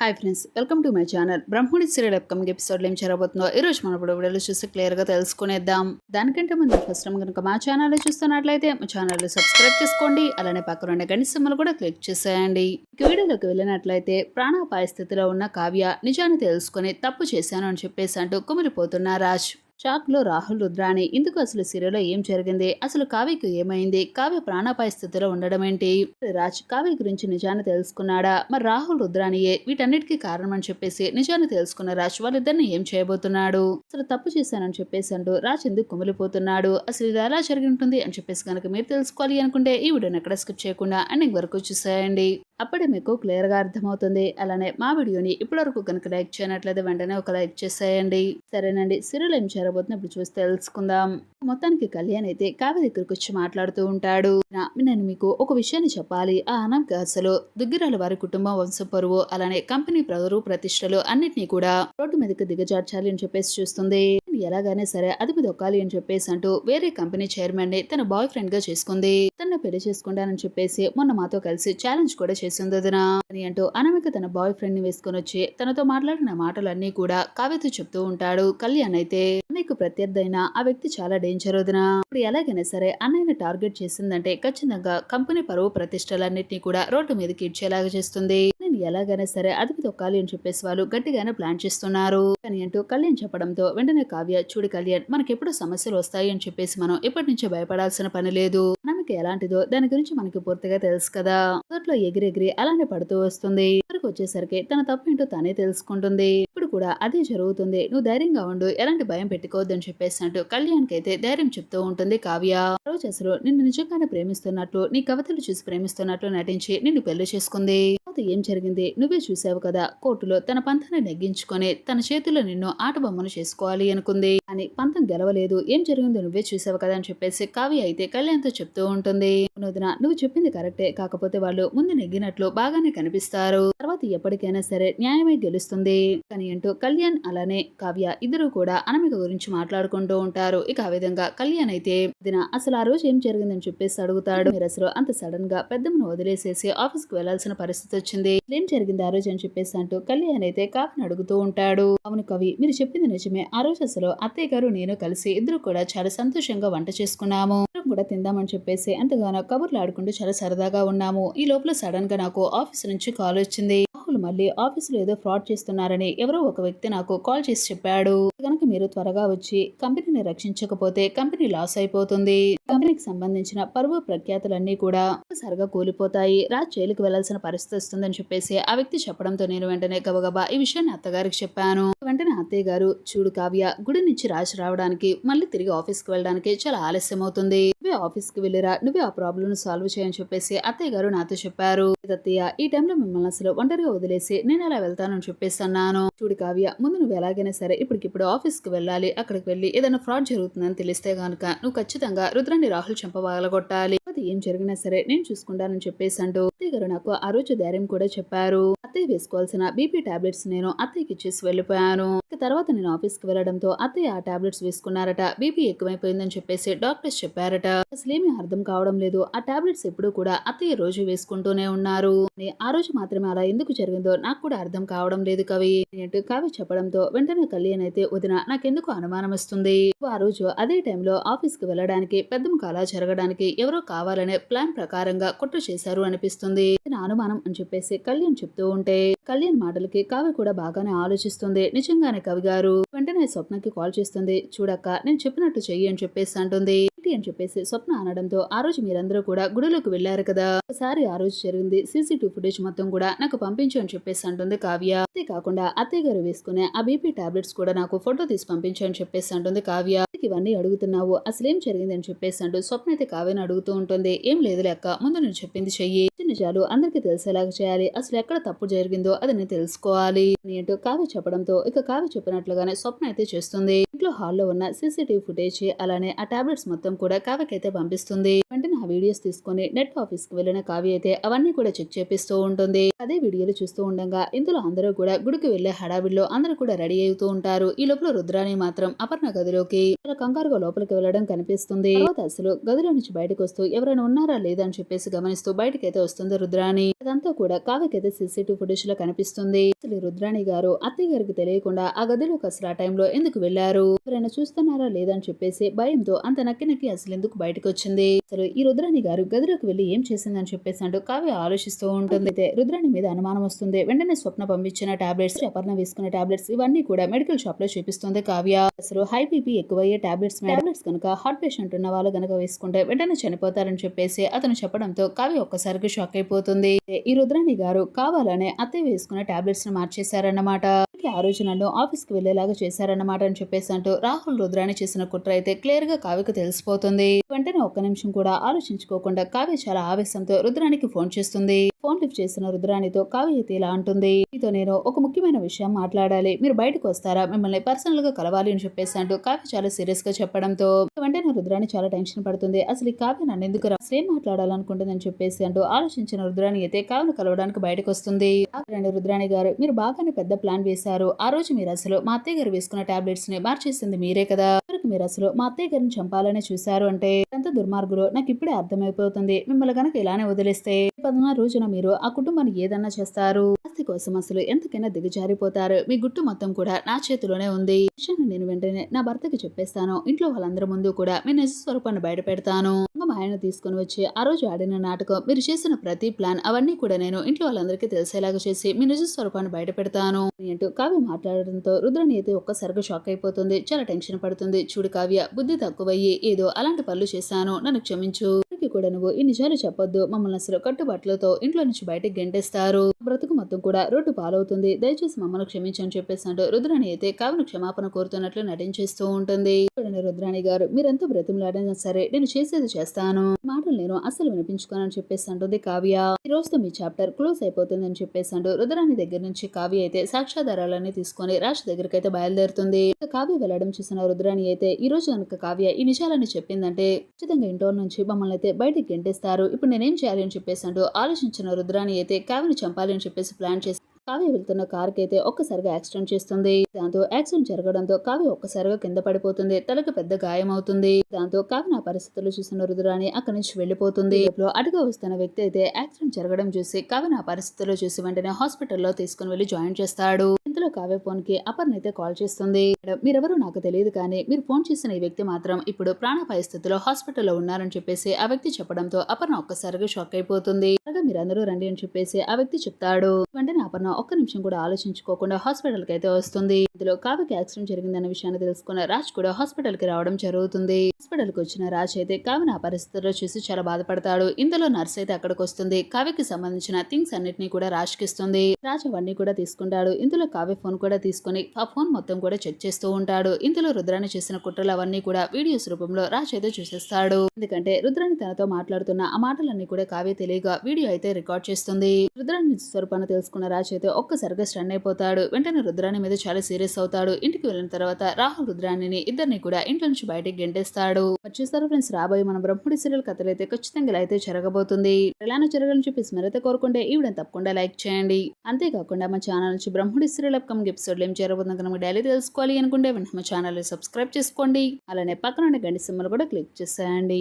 Hi friends welcome to my channel Brahmani serial upcoming ఎపిసోడ్లో ఏం జరగబోతుందో ఈ రోజు మనం ఇప్పుడు వీడియోలో చూసి క్లియర్గా తెలుసుకునేద్దాం. దానికంటే ముందు ఫస్ట్ టైం కనుక మా ఛానల్ చూస్తున్నట్లయితే మా ఛానల్ సబ్స్క్రైబ్ చేసుకోండి. అలానే పక్కన ఉండే గంట కూడా క్లిక్ చేసేయండి. ఇక వీడియోలోకి వెళ్ళినట్లయితే ప్రాణాపాయ స్థితిలో ఉన్న కావ్య నిజాన్ని తెలుసుకుని తప్పు చేశాను అని చెప్పేసి అంటూ కుమిలిపోతున్న రాజ్. షాక్లో రాహుల్ రుద్రాణి. ఇందుకు అసలు సీరియల్లో ఏం జరిగింది? అసలు కావ్యకు ఏమైంది? కావ్య ప్రాణాపాయ స్థితిలో ఉండడం ఏంటి? రాజ్ కావ్య గురించి నిజాన్ని తెలుసుకున్నాడా? మరి రాహుల్ రుద్రాణియే వీటన్నిటికీ కారణం అని చెప్పేసి నిజాన్ని తెలుసుకున్న రాజ్ వాళ్ళిద్దరిని ఏం చేయబోతున్నాడు? అసలు తప్పు చేశానని చెప్పేసి అంటూ రాజ్ ఎందుకు కుమిలిపోతున్నాడు? అసలు ఇది ఎలా జరిగి ఉంటుంది అని చెప్పేసి కనుక మీరు తెలుసుకోవాలి అనుకుంటే ఈ వీడియోని ఎక్కడ స్కిప్ చేయకుండా ఎండింగ్ వరకు చూసేయండి. అప్పుడే మీకు క్లియర్గా అర్థమవుతుంది. అలానే మా వీడియోని ఇప్పటివరకు కనుక లైక్ చేయనట్లయితే వెంటనే ఒక లైక్ చేసేయండి. సరేనండి. సీరియల్ ఏం జరగబోతుంది ఇప్పుడు చూసి తెలుసుకుందాం. మొత్తానికి కళ్యాణ్ అయితే కావ్య దగ్గరకు వచ్చి మాట్లాడుతూ ఉంటాడు. నేను మీకు ఒక విషయాన్ని చెప్పాలి. ఆ అనామిక అసలు దుగ్గిరాల వారి కుటుంబం వంశ పరువు అలానే కంపెనీ ప్రజలు ప్రతిష్టలు అన్నిటినీ కూడా రోడ్డు మీదకి దిగజార్చాలి అని చెప్పేసి చూస్తుంది. ఎలాగైనా సరే అది మీద దొక్కాలి అని చెప్పేసి అంటూ వేరే కంపెనీ చైర్మన్ని తన బాయ్ ఫ్రెండ్గా చేసుకుంది. తన పెళ్ళి చేసుకుంటానని చెప్పేసి మొన్న మాతో కలిసి ఛాలెంజ్ కూడా చేసింది వదినా అని అంటూ అనామిక తన బాయ్ ఫ్రెండ్ని వేసుకొని వచ్చి తనతో మాట్లాడిన మాటలన్నీ కూడా కావ్యతో చెప్తూ ఉంటాడు కళ్యాణ్ అయితే. నీకు ప్రత్యర్థైన ఆ వ్యక్తి చాలా డేంజర్ వదినా ఇప్పుడు ఎలాగైనా సరే అన్నయ్యని టార్గెట్ చేసిందంటే ఖచ్చితంగా కంపెనీ పరువు ప్రతిష్టలన్నింటినీ కూడా రోడ్డు మీదకి ఇడ్చేలాగా చేస్తుంది. కళ్యాణ్ ఎలాగైనా సరే అదుపు తొక్కాలి అని చెప్పేసి వాళ్ళు గట్టిగానే ప్లాన్ చేస్తున్నారు. అని అంటూ కళ్యాణ్ చెప్పడంతో వెంటనే కావ్య చూడు కళ్యాణ్ మనకెప్పుడు సమస్యలు వస్తాయి అని చెప్పేసి మనం ఇప్పటి నుంచే భయపడాల్సిన పని లేదు. మనకి ఎలాంటిదో దాని గురించి మనకి పూర్తిగా తెలుసు కదా. మొదట్లో ఎగిరెగిరి అలానే పడుతూ వస్తుంది. ఇక్కడికి వచ్చేసరికి తన తప్పేంటో తానే తెలుసుకుంటుంది. ఇప్పుడు కూడా అదే జరుగుతుంది. నువ్వు ధైర్యంగా ఉండు ఎలాంటి భయం పెట్టుకోవద్దు అని చెప్పేసి అంటూ కళ్యాణ్కి అయితే ధైర్యం చెప్తూ ఉంటుంది కావ్య. రోజు అసలు నిన్ను నిజంగానే ప్రేమిస్తున్నట్లు నీ కవితలు చూసి ప్రేమిస్తున్నట్లు నటించి నిన్ను పెళ్ళి చేసుకుంది. తర్వాత ఏం జరిగింది? నువ్వే చూసావు కదా కోర్టులో తన పంతాన్ని నెగ్గించుకొని తన చేతిలో నిన్ను ఆట బొమ్మను చేసుకోవాలి అనుకుంది. అని పంతం గెలవలేదు. ఏం జరిగిందో నువ్వే చూసావు కదా అని చెప్పేసి కావ్య అయితే కళ్యాణ్తో చెప్తూ ఉంటుంది. వినోదన నువ్వు చెప్పింది కరెక్టే. కాకపోతే వాళ్ళు ముందు నెగ్గినట్లు బాగానే కనిపిస్తారు. తర్వాత ఎప్పటికైనా సరే న్యాయమే గెలుస్తుంది. కానీ అంటూ కళ్యాణ్ అలానే కావ్య ఇద్దరు కూడా అనమిక గురించి మాట్లాడుకుంటూ ఉంటారు. ఇక ఆ విధంగా కళ్యాణ్ అయితే దిన అసలు ఆ ఆ రోజు ఏం జరిగిందని చెప్పేసి అడుగుతాడు. మీరు అసలు అంత సడన్గా పెద్దమ్మను వదిలేసేసి ఆఫీస్కి వెళ్ళాల్సిన పరిస్థితి వచ్చింది. ఏం జరిగింది ఆ రోజు అని చెప్పేసి అంటూ కళ్యాణ్ అయితే కాఫీని అడుగుతూ ఉంటాడు. అవును కవి మీరు చెప్పింది నిజమే. ఆ రోజు అసలు అత్తయ్య గారు నేను కలిసి ఇద్దరు కూడా చాలా సంతోషంగా వంట చేసుకున్నాము. కూడా తిందామని చెప్పేసి ఎంతగానో కబుర్లు ఆడుకుంటూ చాలా సరదాగా ఉన్నాము. ఈ లోపల సడన్గా నాకు ఆఫీస్ నుంచి కాల్ వచ్చింది. రాహుల్ మళ్ళీ ఆఫీసులో ఏదో ఫ్రాడ్ చేస్తున్నారని ఎవరో ఒక వ్యక్తి నాకు కాల్ చేసి చెప్పాడు. కనుక మీరు త్వరగా వచ్చి కంపెనీని రక్షించకపోతే కంపెనీ లాస్ అయిపోతుంది. కంపెనీకి సంబంధించిన పరువు ప్రఖ్యాతులన్నీ కూడా సరిగా కూలిపోతాయి. రాజ్ జైలుకు వెళ్ళాల్సిన పరిస్థితి వస్తుందని చెప్పేసి ఆ వ్యక్తి చెప్పడంతో నేను వెంటనే గబగబా ఈ విషయాన్ని అత్తగారికి చెప్పాను. వెంటనే అత్తయ్య గారు చూడు కావ్య గుడి నుంచి రాజు రావడానికి మళ్ళీ తిరిగి ఆఫీస్కి వెళ్ళడానికి చాలా ఆలస్యం అవుతుంది నువ్వే ఆఫీస్కి వెళ్ళిరా నువ్వే ఆ ప్రాబ్లమ్ సాల్వ్ చేయని చెప్పేసి అత్తయ్య గారు నాతో చెప్పారు. అత్తయ్య ఈ టైంలో మిమ్మల్ని అసలు ఒంటరిగా వదిలేసి నేను ఎలా వెళ్తానని చెప్పేసి అన్నాను. చూడు కావ్య ముందు నువ్వు ఎలాగైనా సరే ఇప్పటికిప్పుడు ఆఫీస్కి వెళ్ళాలి అక్కడికి వెళ్ళి ఏదైనా ఫ్రాడ్ జరుగుతుందని తెలిస్తే గనుక నువ్వు ఖచ్చితంగా రుద్రాన్ని రాహుల్ చంపవగలగొట్టాలి అది ఏం జరిగినా సరే నేను చూసుకుంటానని చెప్పేసి అంటూ అత్తయ్య గారు నాకు ఆ రోజు ధైర్యం కూడా చెప్పారు. అత్తయ్య వేసుకోవాల్సిన బీపీ టాబ్లెట్స్ నేను అత్తయ్యకి ఇచ్చేసి వెళ్ళిపోయాను. తర్వాత నేను ఆఫీస్కి వెళ్ళడంతో అత్తయ్య ఆ టాబ్లెట్స్ వేసుకున్నారట. బీపీ ఎక్కువైపోయిందని చెప్పేసి డాక్టర్స్ చెప్పారట. అసలు ఏమీ అర్థం కావడం లేదు. ఆ టాబ్లెట్స్ ఎప్పుడు కూడా అత్తయ్య రోజు వేసుకుంటూనే ఉన్నారు. ఆ రోజు మాత్రమే అలా ఎందుకు జరిగిందో నాకు కూడా అర్థం కావడం లేదు కవి. అంటూ కావి చెప్పడంతో వెంటనే కళ్యాణ్ అయితే వదిన నాకెందుకు అనుమానం వస్తుంది? ఆ రోజు అదే టైంలో ఆఫీస్కి వెళ్ళడానికి పెద్దమ్మకు అలా జరగడానికి ఎవరో కావాలనే ప్లాన్ ప్రకారంగా కుట్ర చేశారు అనిపిస్తుంది. నా అనుమానం అని చెప్పేసి కళ్యాణ్ చెప్తూ ఉంటే కళ్యాణ్ మాటలకి కావ్య కూడా బాగానే ఆలోచిస్తుంది. నిజంగానే కవి గారు వెంటనే స్వప్నకి కాల్ చేస్తుంది. చూడక్క నేను చెప్పినట్టు చెయ్యి అని చెప్పేసి అంటుంది. ఏంటి అని చెప్పేసి స్వప్న అనడంతో ఆ రోజు మీరందరూ కూడా గుడిలోకి వెళ్ళారు కదా. ఒకసారి ఆ రోజు జరిగింది. సీసీటీవీ ఫుటేజ్ మొత్తం కూడా నాకు పంపించు అని చెప్పేసి అంటుంది కావ్య. అంతేకాకుండా అత్తయ్య గారు వేసుకునే ఆ బీపీ టాబ్లెట్స్ కూడా నాకు ఫోటో తీసి పంపించు అని చెప్పేసి అంటుంది కావ్య. ఇవన్నీ అడుగుతున్నావు? అసలేం జరిగింది అని చెప్పేసి అంటూ స్వప్న అయితే కావ్యని అడుగుతూ ఉంటుంది. ఏం లేదు లెక్క. ముందు నేను చెప్పింది చెయ్యి. చిన్న నిజాలు అందరికీ తెలిసేలాగా చేయాలి. అసలు ఎక్కడ తప్పు జరిగిందో అది నేను తెలుసుకోవాలి అని అంటూ కావ్య చెప్పడంతో ఇక కావ్య చెప్పినట్లుగానే స్వప్న అయితే చేస్తుంది. ఇంట్లో హాల్లో ఉన్న సీసీటీవీ ఫుటేజ్ అలానే ఆ టాబ్లెట్స్ మొత్తం కూడా కావ్యకైతే పంపిస్తుంది. వెంటనే ఆ వీడియోస్ తీసుకొని నెట్ ఆఫీస్కి వెళ్ళిన కావ్య అయితే అవన్నీ కూడా చెక్ చేపిస్తూ ఉంటుంది. అదే వీడియోలు చూస్తూ ఉండగా ఇందులో అందరూ కూడా గుడికి వెళ్ళే హడావిడిలో అందరూ కూడా రెడీ అవుతూ ఉంటారు. ఈ లోపల రుద్రాణి మాత్రం అపర్ణ గదిలోకి చాలా కంగారుగా లోపలికి వెళ్ళడం కనిపిస్తుంది. తర్వాత అసలు గదిలో నుంచి బయటకు వస్తూ ఎవరైనా ఉన్నారా లేదా అని చెప్పేసి గమనిస్తూ బయటకి అయితే వస్తుంది రుద్రాణి. అదంతా కూడా కావ్యకైతే సీసీటీవీ ఫుటేజ్లో కనిపిస్తుంది. అసలు రుద్రాణి గారు అత్తయ్య గారికి తెలియకుండా ఆ గదిలోకి అసలు ఆ టైంలో ఎందుకు వెళ్ళారు ఎవరైనా చూస్తున్నారా లేదా అని చెప్పేసి భయంతో అంత నక్కి నక్కి అసలు ఎందుకు బయటకు వచ్చింది? అసలు ఈ రుద్రాణి గారు గదిలోకి వెళ్ళి ఏం చేసిందని చెప్పేసి అంటూ కావ్య ఆలోచిస్తూ ఉంటుంది. అయితే రుద్రాణి మీద అనుమానం వస్తుంది. వెంటనే స్వప్న పంపించిన టాబ్లెట్స్ అపర్ణ వేసుకున్న టాబ్లెట్స్ ఇవన్నీ కూడా మెడికల్ షాప్లో చూపిస్తుంది కావ్య. అసలు హై బీపీ ఎక్కువయ్యే టాబ్లెట్స్ టాబ్లెట్స్ కనుక హార్ట్ పేషెంట్ ఉన్న వాళ్ళు కనుక వేసుకుంటే వెంటనే చనిపోతారని చెప్పేసి అతను చెప్పడంతో కావ్య ఒక్కసారికి షాక్ అయిపోతుంది. ఈ రుద్రాణి గారు కావాలనే అత్తయ్య వేసుకున్న టాబ్లెట్స్ని మార్చేశారన్నమాట. ఆ రోజు నన్ను ఆఫీస్కి వెళ్ళేలాగా చేశారన్నమాట అని చెప్పేసి అంటూ రాహుల్ రుద్రాణి చేసిన కుట్ర అయితే క్లియర్గా కావ్యకు తెలిసిపోతుంది. వెంటనే ఒక్క నిమిషం కూడా ఆలోచించుకోకుండా కావ్య చాలా ఆవేశంతో రుద్రానికి ఫోన్ చేస్తుంది. ఫోన్ లిఫ్ట్ చేసిన రుద్రాణితో కావ్య అయితే ఇలా అంటుంది. మీతో నేను ఒక ముఖ్యమైన విషయం మాట్లాడాలి. మీరు బయటకు వస్తారా? మిమ్మల్ని పర్సనల్గా కలవాలి అని చెప్పేసి అంటూ కావ్య చాలా సీరియస్గా చెప్పడంతో వెంటనే రుద్రాని చాలా టెన్షన్ పడుతుంది. అసలు ఈ కావ్య నన్ను ఎందుకు రా- అసలు ఏం మాట్లాడాలనుకుంటుందని చెప్పేసి అంటూ ఆలోచించిన రుద్రాణి అయితే కావ్యను కలవడానికి బయటకు వస్తుంది. రుద్రాణి గారు. మీరు బాగానే పెద్ద ప్లాన్ వేశారు. ఆ రోజు మీరు అసలు మా అత్తయ్య గారు వేసుకున్న టాబ్లెట్స్ని మార్చేసింది మీరే కదా? చివరికి మీరు అసలు మా అత్తయ్య గారిని చంపాలని చూశారు అంటే ఎంత దుర్మార్గులు నాకు ఇప్పుడే అర్థమైపోతుంది. మిమ్మల్ని గనక ఇలానే వదిలేస్తే పదహారు రోజున మీరు ఆ కుటుంబాన్ని ఏదన్నా చేస్తారు? ఆస్తి కోసం అసలు ఎంతకైనా దిగజారిపోతారు. మీ గుట్టు మొత్తం కూడా నా చేతిలోనే ఉంది. విషయాన్ని నేను వెంటనే నా భర్తకి చెప్పేస్తాను. ఇంట్లో వాళ్ళందరి ముందు కూడా మీ నిజ స్వరూపాన్ని బయట పెడతాను. మా ఆయన తీసుకుని వచ్చి ఆ రోజు ఆడిన నాటకం మీరు చేసిన ప్రతి ప్లాన్ అవన్నీ కూడా నేను ఇంట్లో వాళ్ళందరికీ తెలిసేలాగా చేసి మీ నిజ స్వరూపాన్ని బయట పెడతాను. అంటూ కావ్య మాట్లాడడంతో రుద్రని అయితే ఒక్కసారిగా షాక్ అయిపోతుంది. చాలా టెన్షన్ పడుతుంది. చూడు కావ్య బుద్ధి తక్కువయ్యి ఏదో అలాంటి పనులు చేశాను నన్ను క్షమించు. కూడా నువ్వు ఈ నిజాలు చెప్పొద్దు మమ్మల్ని అసలు కట్టుబట్టలతో ఇంట్లో నుంచి బయటకు గెంటేస్తారు. బ్రతుకు మొత్తం కూడా రోడ్డు పాలవుతుంది. దయచేసి మమ్మల్ని క్షమించని చెప్పేసి అంటూ రుద్రాణి అయితే కావ్యను క్షమాపణ కోరుతున్నట్లు నటించేస్తూ ఉంటుంది. చూడండి రుద్రాణి గారు మీరంతా బ్రతిమలాడినా సరే నేను చేసేది చేస్తాను. మాటలు నేను అసలు వినిపించుకోనని చెప్పేసి అంటుంది కావ్య. ఈ రోజుతో మీ చాప్టర్ క్లోజ్ అయిపోతుంది అని చెప్పేసి అంటూ రుద్రాణి దగ్గర నుంచి కావ్య అయితే సాక్ష్యాధారాలన్నీ తీసుకొని రాజ్ దగ్గరికి అయితే బయలుదేరుతుంది కావ్య వెళ్ళడం చూసిన రుద్రాణి అయితే ఈ రోజు కనుక కావ్య ఈ నిజాలని చెప్పిందంటే ఖచ్చితంగా ఇంటోర్ నుంచి మమ్మల్ని అయితే బయటికి గెంటేస్తారు. ఇప్పుడు నేనేం చేయాలి అని చెప్పేసి అంటూ ఆలోచించిన రుద్రాణి అయితే కావ్యని చంపాలి అని చెప్పేసి ప్లాన్ చేసి కావ్య వెళ్తున్న కార్కి అయితే ఒక్కసారిగా యాక్సిడెంట్ చేస్తుంది. దాంతో యాక్సిడెంట్ జరగడంతో కావ్య ఒక్కసారిగా కింద పడిపోతుంది. తలకు పెద్ద గాయం అవుతుంది. దాంతో కావ్య నా పరిస్థితులు చూసిన రుదురాని అక్కడి నుంచి వెళ్ళిపోతుంది లోపల అటుగా వస్తున్న వ్యక్తి అయితే యాక్సిడెంట్ జరగడం చూసి కావ్య నా పరిస్థితులు చూసి వెంటనే హాస్పిటల్లో తీసుకుని వెళ్ళి జాయిన్ చేస్తాడు. ఇంతలో కావ్య ఫోన్కి అపర్ణ అయితే కాల్ చేస్తుంది. మీరెవరు నాకు తెలియదు కానీ మీరు ఫోన్ చేసిన ఈ వ్యక్తి మాత్రం ఇప్పుడు ప్రాణాపాయ స్థితిలో హాస్పిటల్లో ఉన్నారని చెప్పేసి ఆ వ్యక్తి చెప్పడంతో అపర్ణ ఒక్కసారిగా షాక్ అయిపోతుంది. త్వరగా మీరందరూ రండి అని చెప్పేసి ఆ వ్యక్తి చెప్తాడు. వెంటనే అపర్ణ ఒక్క నిమిషం కూడా ఆలోచించుకోకుండా హాస్పిటల్కి అయితే వస్తుంది. ఇందులో కావ్యకి యాక్సిడెంట్ జరిగిందన్న విషయాన్ని తెలుసుకున్న రాజ్ కూడా హాస్పిటల్కి రావడం జరుగుతుంది. హాస్పిటల్కి వచ్చిన రాజ్ అయితే కావ్యను ఆ పరిస్థితుల్లో చూసి చాలా బాధపడతాడు. ఇందులో నర్స్ అయితే అక్కడికి వస్తుంది. కావ్యకి సంబంధించిన థింగ్స్ అన్నిటినీ కూడా రాజ్ ఇస్తుంది రాజ్ అవన్నీ కూడా తీసుకుంటాడు. ఇందులో కావ్య ఫోన్ కూడా తీసుకుని ఆ ఫోన్ మొత్తం కూడా చెక్ చేస్తూ ఉంటాడు. ఇందులో రుద్రాణి చేసిన కుట్రలు అవన్నీ కూడా వీడియోస్ రూపంలో రాజ్ అయితే చూసేస్తాడు. ఎందుకంటే రుద్రాన్ని తనతో మాట్లాడుతున్న ఆ మాటలన్నీ కూడా కావ్య తెలియగా వీడియో అయితే రికార్డ్ చేస్తుంది. రుద్రాన్ని స్వరూపాన్ని తెలుసుకున్న రాజ్ అయితే ఒక్కసారిగా స్టన్ అయిపోతాడు. వెంటనే రుద్రాని మీద చాలా సీరియస్ అవుతాడు. ఇంటికి వెళ్ళిన తర్వాత రాహుల్ రుద్రాణిని ఇద్దరిని కూడా ఇంట్లో నుంచి బయటికి గెంటేస్తాడు. మరి ఫ్రెండ్స్ రాబోయే మన బ్రహ్మడి సీరియల్ కథలు అయితే ఖచ్చితంగా అయితే జరగబోతుంది. ఎలానో జరగాలని చెప్పేసి మరైతే కోరుకుంటే ఈవిడని తప్పకుండా లైక్ చేయండి. అంతేకాకుండా మా ఛానల్ నుంచి బ్రహ్మడి సీరియల్ అప్కమింగ్ ఎపిసోడ్లో ఏం చేరబోతుందో కనుక డైలీ తెలుసుకోవాలి అనుకుంటే వెంటనే మా ఛానల్ సబ్స్క్రైబ్ చేసుకోండి. అలానే పక్కన ఉన్న గండి సింబల్ కూడా క్లిక్ చేసేయండి.